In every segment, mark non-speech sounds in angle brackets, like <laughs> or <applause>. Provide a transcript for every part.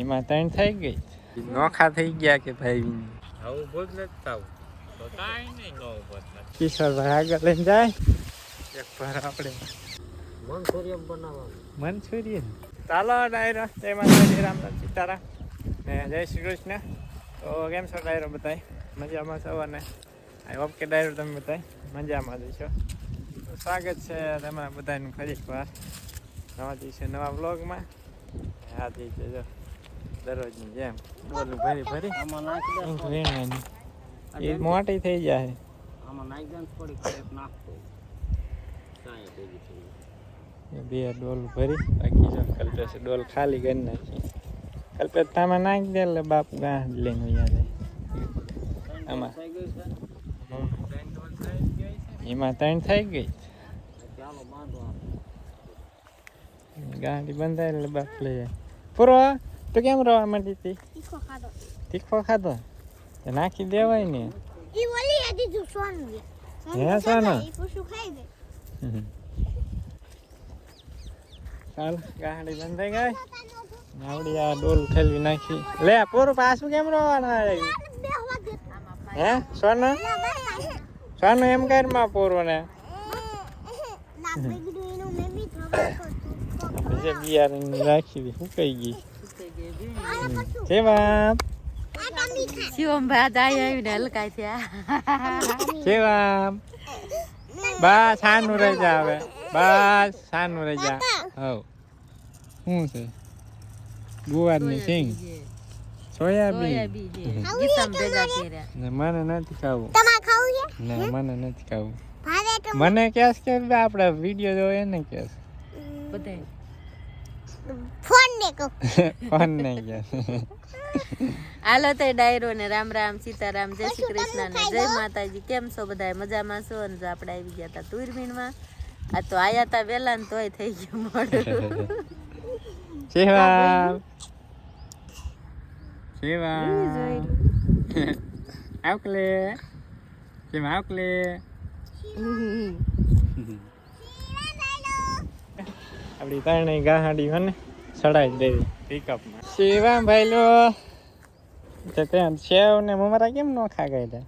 એમાં ત્રણ થઈ ગઈ. નોખા થઈ ગયા કે ભાઈ આવું ભૂલ નથી થવું. તો કાંઈ નહીં ન કિશોરભાઈ આગળ લઈને જાય. એક ભર આપણે. મંચુરિયન બનાવવાનું. મંચુરિયન? ચાલો ડાયરો. જય માતાજી રામ રામ સીતારામ. ને જય શ્રી કૃષ્ણ. તો કેમ છો ડાયરો બતાય મજામાં છો અને આઈ હોપ કે ડાયરો તમે બતાય મજામાં જ છો તો સ્વાગત છે તમારા બધાનું ફરી એકવાર. નવા દિવસે નવા બ્લોગમાં આ છે જો. દરરોજની જેમ. બોલું ભરી ભરી. આમાં નાખી દે એ મોટી થઈ જાય. આમાં નાખી દે નાખતો બે ડોલ ભરી. બાકી જો કલ્પેશ ડોલ ખાલી કરી નાખી. કલ્પેશ તામાં નાખી દે એટલે બાપ ગાં લઈને જાય. આમાં. એમાં ત્રણ થઈ ગઈ. ગાંઠી બંધાય એટલે બાપ લઈ જાય. પૂરો? તો કેમ રવા માંડી હતી? તીખો ખાધો. તીખો ખાધો? તો નાખી દેવાય ને. ઈ ઓલી આ દીધું સોનું હે, સોનું? ઈ પૂછું ખાઈ દે. ચાલ ગાંડી બંધાઈ ગઈ. નાવડી આ ડોલ ઠેલવી નાખી. લે પૂરું પાછું કેમ રવાના હે સોનું? સોનું એમ પૂરું ને એનું મેં બી થોડું બીજે બિયારણ રાખી દે શું કઈ ગઈ? ખા શિવમ ભાઈ દાઈ આવીને હલકાય થયા બાપ બસ સાનું રહી જા હવે બસ સાનું રહી જા હવ. શું છે? ગુવારની સિંગ. સોયાબીન ને મને નથી ખાવું. તમારે ખાવું છે? ને મને નથી ખાવું. મને કેસ કે આપણે વીડિયો જોવે એને કેસ. બધાય. ફોન ને કહો કોણ નહીં <laughs> હાલો તો ડાયરો ને રામ રામ સીતારામ જય શ્રી કૃષ્ણ ને જય માતાજી. કેમ છો બધા? મજામાં છો? અને જો આપણે આવી ગયા હતા તુરમીનમાં આ તો આયા તા વેલા ને તોય થઈ ગયું <laughs> મોડું. <laughs> આવકલે. કેમ આવકલે? આપડી ત્રણેય ગાહાડી હોય ને ચડાવી જ દેવી પિકઅપમાં શિવા ભાઈ લો તો ત્યાં સેવ ને મમરા કેમ નો ખાગાય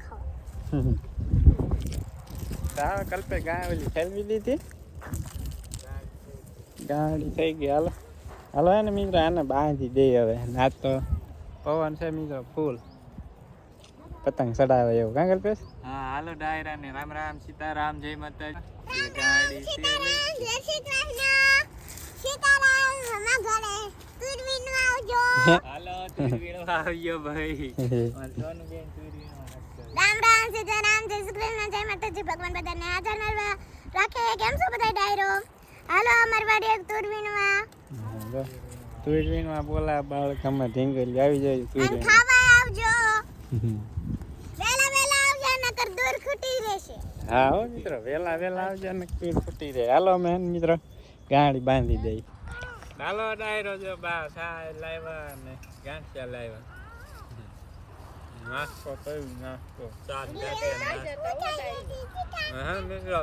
ખાઓ સાવ <laughs> કલ્પે ગા ફેલવી દીધી. ગાડી થઈ ગઈ. હાલો. હાલો એને મિત્રો આને બાંધી દે હવે. ના તો પવન છે મિત્રો ફૂલ. પતંગ ચડાવે એવું. કાં કલ્પેશ? હાલો ડાયરા ને રામ રામ સીતારામ જય ગાડી હાલો તુરવીણો આવ્યો ભાઈ. સોનું બેન તુરવીણો રામ રામ સીતારામ જય શ્રી કૃષ્ણ જય માતાજી. ભગવાન બધાને હાજર નરવા રાખે. કેમ છો બધા ડાયરો? હાલો અમાર વાડી એક તુરવીનમાં તુરવીણમાં બોલા બાળક આમાં ઢીંગલી આવી જાય તુરવીણ ખાવા આવજો. <laughs> નકર દૂર ખૂટી રહેશે. હા હો મિત્રો વેલા વેલા આવજો ને કીડ ખૂટી રહે હાલો મેન મિત્રો ગાડી બાંધી દઈ ચાલો ડાયરો જો બા સા લાવ્યા ને ગાંઠિયા લાવ્યા. નાસ્તો કયું નાસ્તો? ચાર હા મિત્રો.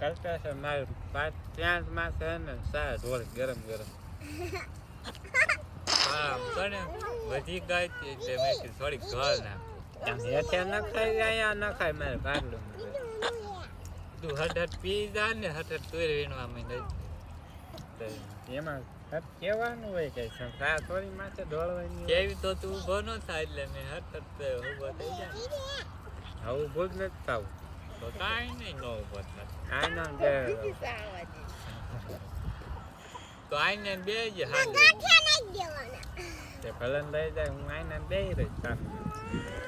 કરતા છે મારે. પાંચ ત્યાં માં છે ને સા ઢોળ ગરમ ગરમ. <laughs> હા પણ બધી ગાય છે મેં થોડીક ઢોળ નાખ. હેઠે ન ખાઈ અહીંયા ન ખાય મારે ભાગલું તું હટ હટ પી જા ને હટ હટ તુર વીણવા માંડે. તો એમાં હટ કહેવાનું હોય કે આ થોડી માથે ઢોળવાની કેવી તો તું ઊભો ન થાય એટલે મેં હટ હટ ઊભો થઈ જાય હવે ઊભો જ નથી થવું. તો કાંઈ નહીં ન ઊભો થાય આનો બે તો આઈને બે જ હાલ તે ભલન લઈ જાય હું આઈને બે રહી માંડ્યો.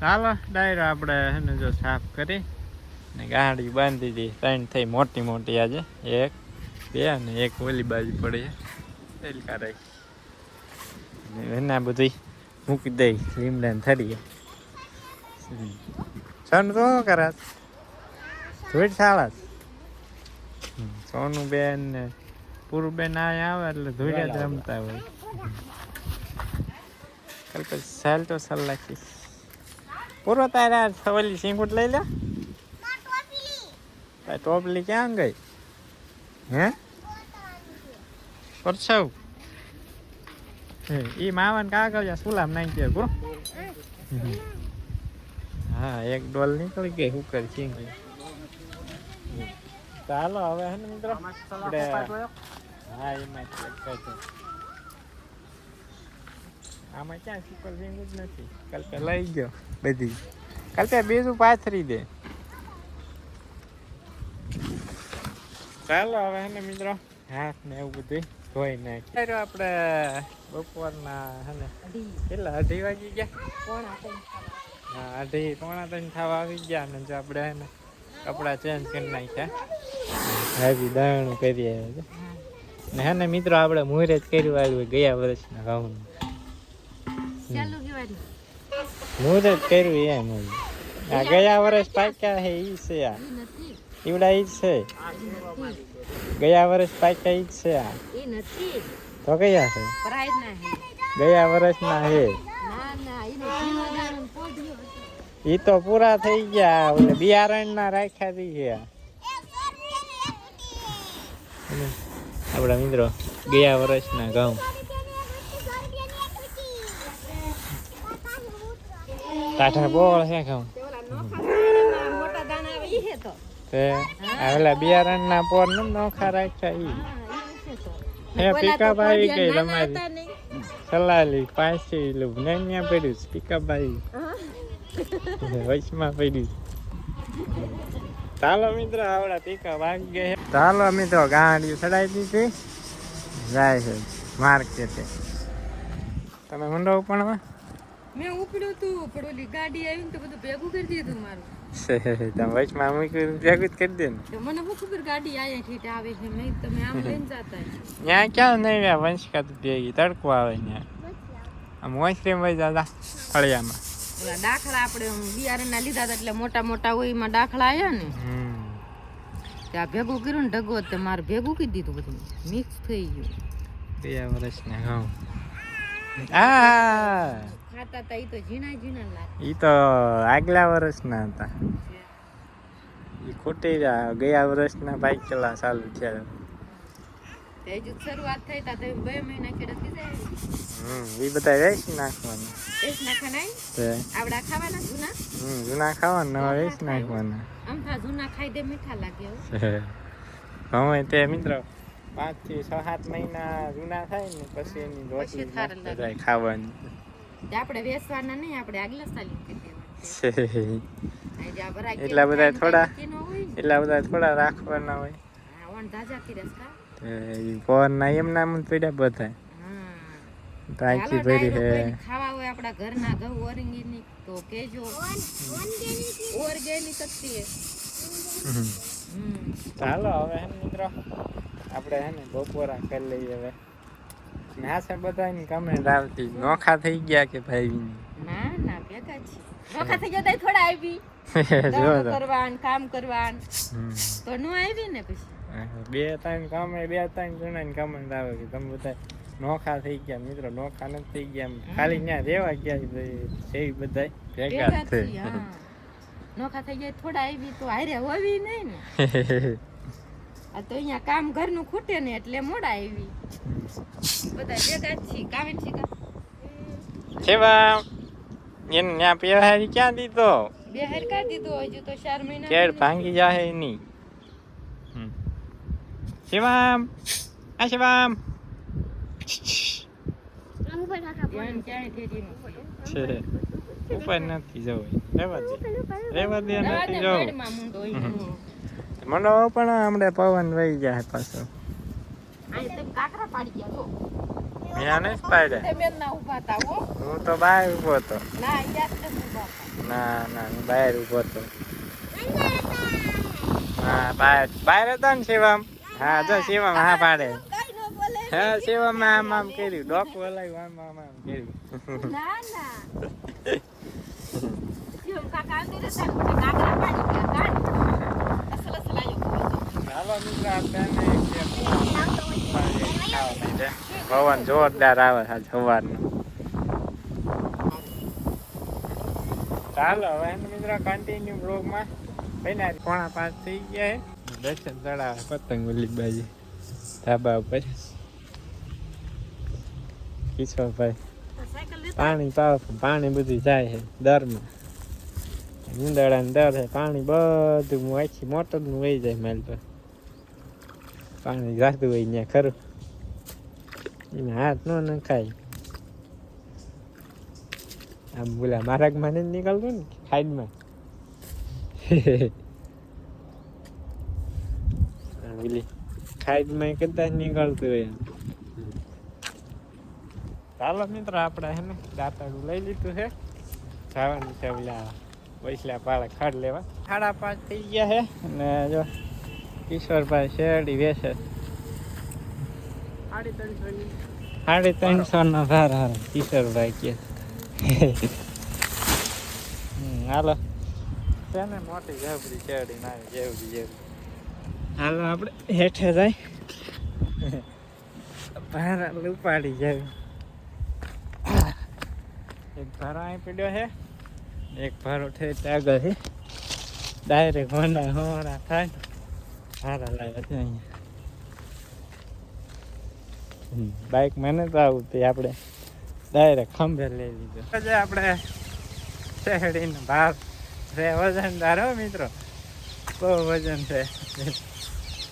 ચાલો ડાયરો આપણે એને જો સાફ કરી ને ગાડી બાંધી દીધી ત્રણ થઈ મોટી મોટી આજે. એક બે અને એક ઓલી બાજુ પડી તેલકા રહી એના બધી મૂકી દઈ. લીમડા ને થરી સોનું તો શું કરત ધોઈટ સોનું બેન ને પૂરું બેન આ આવે એટલે ધોઈ રમતા હોય. કાલ તો સાલ તો સાલ રાખીશ. પૂરો તારા ઓલી સિંગુટ લઈ લે. ટોપલી ક્યાં ગઈ? હે? પરછાવ એ માવન કાગળ સુલામ નાખી દે બરો હા એક ડોલ નીકળી ગઈ હું કરી ચીંગી ચાલો હવે હે ને મિત્રો? હા એમાં છે. આમાં ક્યાં સુપર રિંગ જ નથી. કલ્પે લઈ ગયો બધી. કલ્પે બીજું પાથરી દે. ચાલો હવે હે ને મિત્રો? હાથ ને એવું બધું ધોઈ નાખી આપણે બપોરના હે ને કેટલા અઢી વાગી ગયા? હા અઢી પોણા ત્રણ થવા આવી ગયા ને જો આપણે હે ને કપડાં ચેન્જ કરી નાખ્યા. હજી દાણું કરી આવ્યા છે. ને હે ને મિત્રો આપણે મુહૂર્ત કર્યું આવ્યું ગયા વર્ષના ઘઉં ચાલુ કેવાડી મુહૂર્ત કર્યું એમ. આ ગયા વર્ષ પાક્યા હે ઈ છે આ. નથી. ઈવડા ઈ છે. ગયા વર્ષ પાક્યા ઈ છે આ. એ નથી. તો કયા છે પ્રાઇઝ ના હે. ગયા વર્ષના હે. ના ના દાણો પોઢ્યો હતો. ઈ તો પૂરા થઈ ગયા ઓલે બિયારણ ના રાખ્યા તી છે. આપણા મિત્રો ગયા વર્ષના ઘઉં. ટાટા બોળ છે નોખા દાણા, મોટા દાણા આવે ઈ હે? તો તે બિયારણ ના પોર ને નોખા રાખ્યા ઈ. હા હે પિકઅપ આવી ગઈ તમારી હતા નહીં. સલાલી પાછી લું ન્યા પડ્યું પિકઅપ આવી વચમાં પડ્યું ચાલો મિત્રો આવડા પિકઅપ આવી ગયા. ચાલો મિત્રો ગાડી ચડાવી દીધી. જાય છે માર્કેટે. તમે ઊંડો પણ મેં ઉપડ્યું તું પણ ઓલી ગાડી આવી ને તો બધું ભેગું કરી દીધું મારું. <laughs> તમે ભેગું જ કરી દે ને? મને શું ખબર ગાડી આયા ઠીટ આવે છે નહીં તમે આમ લઈને જાતા ત્યાં ક્યાં નહીં રહ્યા વંશકા તો ભેગી તડકો આવે ત્યાં આમ વંશરી વહી દાદા ફળિયામાં. ઓલા દાખલા આપણે બિયારણના લીધા હતા એટલે મોટા મોટા હોય એમાં દાખલા આવ્યા ને. ત્યાં ભેગું કર્યું ને ઢગો તે મારે ભેગું કરી દીધું બધું. મિક્સ થઈ ગયું. તે વર્ષ ને હા આ. ખાતા તા ઈ તો ઝીણા ઝીણા લાગે. ઈ તો આગલા વર્ષના હતા. ઈ ખોટી ગયા વર્ષના બાઈક ચલા ચાલુ થયા. હજુ શરૂઆત થઈ તા તો બે મહિના ખેડત થઈ જાય. હમ ઈ બધા વેચી નાખવાના. એસ નાખા આવડા ખાવાના જૂના? હમ જૂના ખાવાના નવા વેચી નાખવાના. આમથા જૂના ખાઈ દે મીઠા લાગે હવે. તે મિત્રો પાંચથી છ સાત મહિના જૂના થાય ને પછી એની રોટલી ખાવાની. આપણે વેસવાના નહીં આપણે આગલા સાલી કરી <laughs> એટલા બધા થોડા? એટલા બધા થોડા રાખવાના હોય. એમ નામ પડ્યા બધા ટાંકી ભરી હે. ખાવા હોય આપણા ઘરના ઘઉં ઓર્ગેનિક તો કેજો. ઓર્ગેનિક જ છે ચાલો હવે મિત્રો આપણે હે ને બપોરા કરી લઈએ હવે. ના છે બધાની કમેન્ટ આવતી. નોખા થઈ ગયા કે ભાઈ ના ના ભેગા છે નોખા થઈ ગયા થોડા આવી. <laughs> કરવાન કામ કરવાન. તો નો આવી ને પછી? બે ત્રણ કામે બે ત્રણ જણાની કમેન્ટ આવે કે તમે બધા નોખા થઈ ગયા. મિત્રો નોખા નથી થઈ ગયા ખાલી ત્યાં રેવા ગયા છે એ બધા ભેગા થઈ નોખા થઈ ગયા થોડા આવી તો હારે હોવી નહીં ને. <laughs> આ તો અહીંયા કામ ઘરનું ખૂટે ને એટલે મોડા આવી. બધા ભેગા છીએ. કાવે છે કેવા એને ત્યાં પહેરાવી ક્યાં દીધો? બે કા દીધો હજુ તો ચાર મહિના કેળ ભાંગી જાહે નહીં. હમ. શિવામ આ શિવામ છે. છે. ઉપર નથી જવું. રેવા દે. રેવા દે જવા નથી જવું. મંડો પણ હમણાં પવન વહી જાય પાછો. હો. તો બહાર ઊભો હતો. ના. ના બહાર ઊભો હતો. હા બહાર. બહાર હતો ને શિવમ? હા જો શિવમ હા પાડે. હા શિવમ આમ આમ કર્યું. ડોક હલાવ્યું આમ આમ આમ કર્યું. ના ના. શિવમ કાકા અંદર હતા ને પાડી ગયા પવન જોરદાર આવે છે સવારનો ચાલો હવે મિત્રો કન્ટિન્યુ બ્લોગમાં બન્યા પોણા પાંચ થઈ ગયા દર્શન ચડાવે પતંગ વલીબાજી બાજુ. ધાબા ઉપર. કિશોરભાઈ. પાણી પાવ પાણી બધું જાય છે. દરમાં. ઉંદરડા દર છે પાણી બધું હું આખી મોટરનું વહી જાય માલ પર પાણી જાતું હોય ત્યાં ખરું. એને હાથ ન નખાય. આમ બોલા, માર્ગમાં નથી નીકળતું ને ખાઈડમાં બોલી <laughs> ખાઈડમાં કદાચ નીકળતું હોય. ચાલો મિત્રો, આપણે હે ને લઈ લીધું છે. જવાનું છે, ઓલા વૈસલા પાળા ખડ લેવા. સાડા પાંચ થઈ ગયા છે અને જો કિશોરભાઈ શેરડી વેસે સાડી ત્રણસો ના. ભાર હાર કિશોરભાઈ કે. હાલો. તેને મોટી જેવડી શેરડી ના જેવડી જેવડી. હાલો આપણે હેઠે જાય. ભાર ઉપાડી જાય. એક ભારો અહીં પીડ્યો છે એક ભારો ઉઠે આગળ છે ડાયરેક્ટ હોના હોના થાય સારા લાગે છે અહીંયા. બાઇક મને તો આવું તે આપણે. ડાયરેક્ટ ખંભે લઈ લીધો. પછી આપણે શેરડીનો ભાર છે વજનદાર હો મિત્રો. બહુ વજન છે.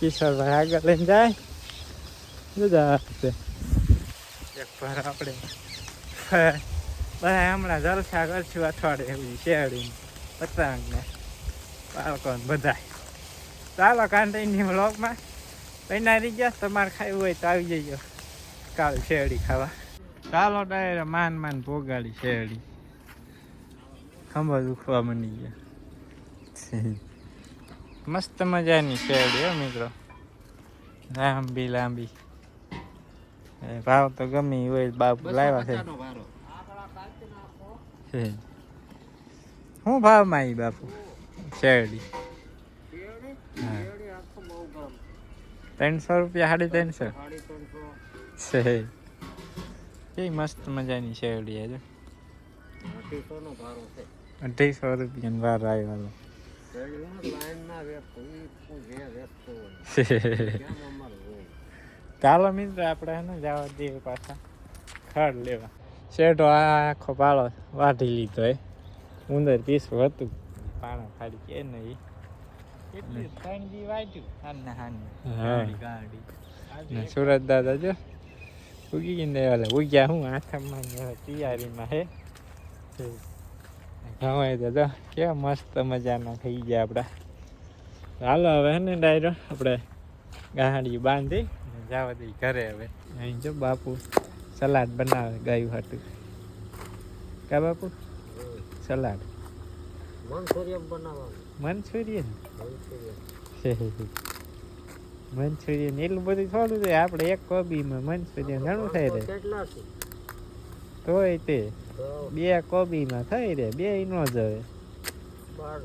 કિશોરભાઈ આગળ લઈને જાય. જુદા છે. એક ભાર આપણે બધા હમણાં જલસા કરશું અઠવાડિયે એવી શેરડી પતંગ ને બાળકો બધા ચાલો કાંટીની બ્લોગમાં પહેનારી ગયા તમારે ખાવું હોય તો આવી જજો. કાલ શેરડી ખાવા. ચાલો ડાયરે માન માન પોગાડી શેરડી. ખંભા દુખવા મની ગયા. <laughs> મસ્ત મજાની શેરડી હો મિત્રો. લાંબી લાંબી. ભાવ તો ગમે હોય બાપુ લાવ્યા છે. શું ભાવમાં આવી બાપુ? શેરડી. ત્રણસો રૂપિયા સાડી ત્રણસો. કેવી મસ્ત મજાની શેરડી છે જો અઢીસોનો ભારો છે અઢીસો રૂપિયા વાર આવ્યો. ચાલો મિત્ર, આપણે જવા દઈએ પાછા. ખડ લેવા. શેઠો આ આખો પાળો વાઢી લીધો એ ઉંદર પીસવું હતું. પાણા ફાડી કે નહીં કેટલી ત્રણ દી હા. ગાડી સુરત દાદા જો ઉગી ગઈને ઓલે ઉગ્યા હું આખામાં તૈયારીમાં હે. ઘવાય દાદા કેવા મસ્ત મજાના થઈ ગયા આપણા હાલો હવે ને ડાયરો આપણે ગાડી બાંધી જવા દઈ ઘરે હવે. અહીં જો બાપુ. સલાડ બનાવે ગાયું હતું કા બાપુ? સલાડ. મંચુરિયન બનાવવાનું. મંચુરિયન? મંચુરિયન. મંચુરિયન એટલું બધું થોડું છે. આપણે એક કોબીમાં મંચુરિયન ઘણું થાય રે. કેટલા છે? તોય તે બે કોબીમાં થઈ રે બે નો જવે બાર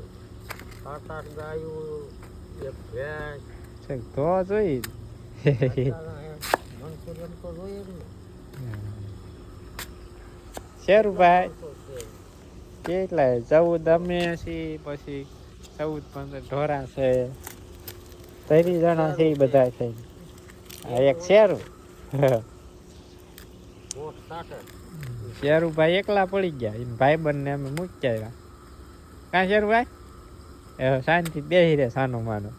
સાત આઠ ગાયું એક ભેંસ. તો જોઈ મંચુરિયન તો જોઈએ ને. શેરુભાઈ કેટલા? ચૌદ અમે પછી ચૌદ, પંદર ઢોરા છે. ત્રીસ છે શેરુભાઈ એકલા પડી ગયા. એને ભાઈ બંને અમે મૂકી આવ્યા. કાં શેરુભાઈ શાંતિ બેસી રે સાનો માનો.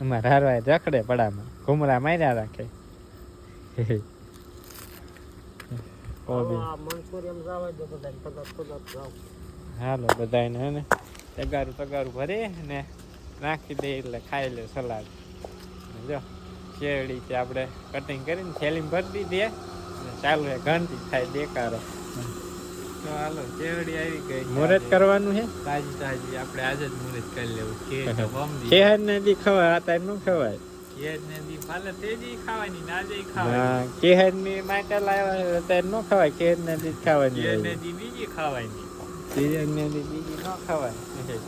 અમારે હારવાય રખડે પડામાં. ઘુમરા માર્યા રાખે કોબી આ મંચુરિયન જવા દો બધા પદાર્થ પદાર્થ જાવ હાલો બધાને હે ને? તગારું તગારું ભરે ને નાખી દે એટલે ખાઈ લે સલાડ. અને જો શેરડી છે આપણે કટિંગ કરીને થેલીમાં ભરી દીધી. ને ચાલુ હે ઘંટી થાય દેકારો તો હાલો શેરડી આવી ગઈ. મુહૂર્ત કરવાનું છે તાજી તાજી આપણે આજે જ મુહૂર્ત કરી લેવું. કે <laughs> ને બી ખવાય આ ટાઈમનું ખવાય. કેહરની માટે લાવ્યા નો ખવાય કેહર ને દી જ ખાવાની હોય. બીજી ખાવાની. કેહર ને દી બીજી નો ખવાય.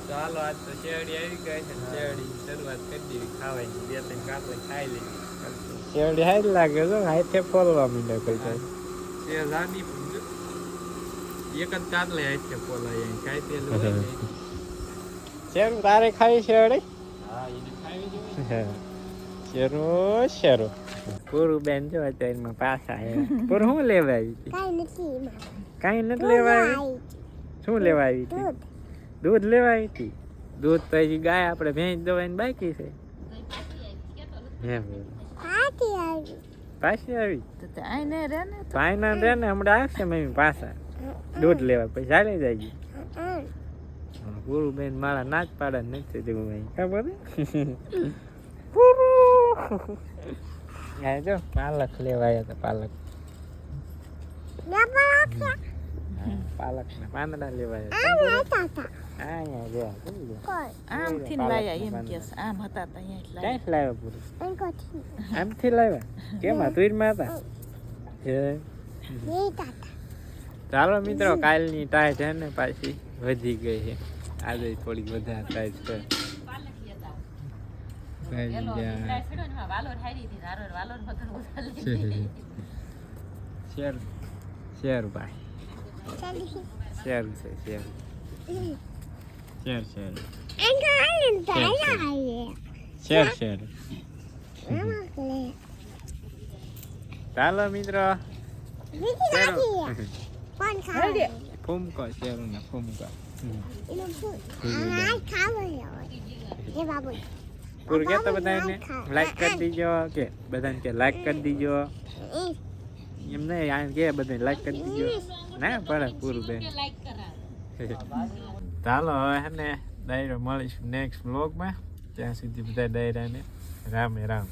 ચાલો આજ તો શેરડી આવી ગઈ છે શેરડી શરૂઆત કરી દીધી ખાવાની. બે ત્રણ કાપડ ખાઈ લઈ શેરડી હારી લાગે છે હાથે ફોલવા માંડે કોઈ શેરદાની એક જ કાતલે હાથે પેલું હોય તારે ખાઈ શેરડી? હા એને ખાવી જોઈએ શેરો શેરો. પૂરું બેન જો અત્યારમાં પાછા આવ્યા <laughs> પૂરું શું લેવા આવી હતી કાંઈ નથી. કાંઈ નથી લેવા આવી. શું લેવા આવી હતી? દૂધ. દૂધ લેવા આવી હતી? દૂધ તો હજી ગાય આપણે ભેંસ દવાની બાકી છે. પાછી આવી. પાયના રે ને હમણાં આવશે મમ્મી પાછા. દૂધ લેવા પછી ચાલે જાય હમ. પૂરું બેન મારા નાચ પાડા નથી જવું ભાઈ. ખબર <laughs> <laughs> પૂરું <laughs> આ જો પાલક લેવાય હતા પાલક. પાલક ના પાંદડા લેવા આમ હતા. હતા. જો લાયા એમ કે આમ હતા તો અહીંયા જ લાવ્યા પૂરું. આમથી લાવ્યા કેમ તુરમાં હતા? હે? ચાલો મિત્રો કાલની ટાઈટ છે ને પાછી વધી ગઈ છે. આજે થોડીક વધારે ટાઈટ છે. <laughs> <laughs> શેર શેર ભાઈ. શેર છે શેર. શેર શેર. શેર શેર. ચાલો મિત્રો? <laughs> ફૂમકો શેરો. ને ફૂમકો એ બાબુ. પૂરું કહેતો બધાને લાઈક કરી દીજો કે બધાને કે લાઈક કરી દીજો. એમ નહીં આ કે બધાને લાઈક કરી દીજો ના પડે પૂરું બેન ચાલો હવે ને ડાયરો મળીશું નેક્સ્ટ બ્લોગમાં ત્યાં સુધી બધા ડાયરાને રામે રામ